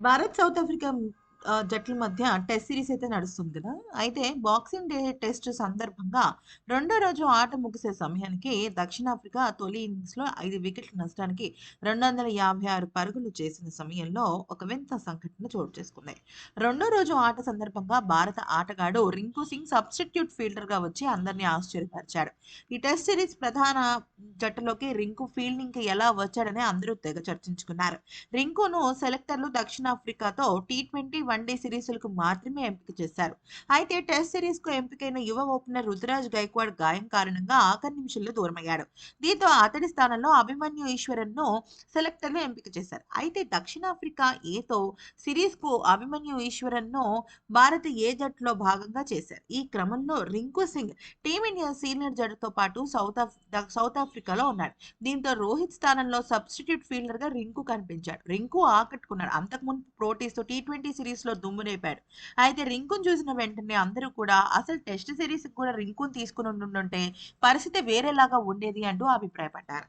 Bharat, south Africa ఆహ్, జట్ల మధ్య టెస్ట్ సిరీస్ అయితే నడుస్తుంది కదా! అయితే బాక్సింగ్ డే టెస్ట్ సందర్భంగా రెండో రోజు ఆట ముగిసే సమయానికి దక్షిణాఫ్రికా తొలి ఇన్నింగ్స్‌లో ఐదు వికెట్ల నష్టానికి 256 పరుగులు చేసిన సమయంలో ఒక వింత సంఘటన చోటు చేసుకుంది. రెండో రోజు ఆట సందర్భంగా భారత ఆటగాడు రింకు సింగ్ సబ్స్టిట్యూట్ ఫీల్డర్‌గా వచ్చి అందరిని ఆశ్చర్యపరిచాడు. ఈ టెస్ట్ సిరీస్ ప్రధాన జట్టులోకి రింకు ఫీల్డింగ్‌కి ఎలా వచ్చాడని అందరూ తెగ చర్చించుకున్నారు. రింకును సెలెక్టర్లు దక్షిణాఫ్రికాతో టీ20, వన్‌డే సిరీస్‌లకు మాత్రమే ఎంపిక చేశారు. అయితే టెస్ట్ సిరీస్‌కు ఎంపికైన యువ ఓపెనర్ రుతురాజ్ గైక్వాడ్ గాయం కారణంగా ఆఖరి నిమిషంలో దూరమయ్యాడు. దీంతో అతడి స్థానంలో అభిమన్యు ఈశ్వరన్‌ను సెలెక్టర్లు ఎంపిక చేశారు. అయితే దక్షిణాఫ్రికా ఏతో సిరీస్‌కు అభిమన్యు ఈశ్వరన్‌ను భారత ఏ జట్టులో భాగంగా చేశారు. ఈ క్రమంలో రింకు సింగ్ టీమిండియా సీనియర్ జట్టుతో పాటు సౌత్ సౌత్ ఆఫ్రికాలో ఉన్నాడు. దీంతో రోహిత్ స్థానంలో సబ్స్టిట్యూట్ ఫీల్డర్‌గా రింకు కనిపించాడు. రింకు ఆకట్టుకున్నాడు. అంతకుముందు ప్రోటీస్‌తో టీ20 సిరీస్‌లో దుమ్ములేపాడు. అయితే రింకును చూసిన వెంటనే అందరూ కూడా అసలు టెస్ట్ సిరీస్‌కి కూడా రింకును తీసుకుని ఉండుంటే పరిస్థితి వేరేలాగా ఉండేది అంటూ అభిప్రాయపడ్డారు.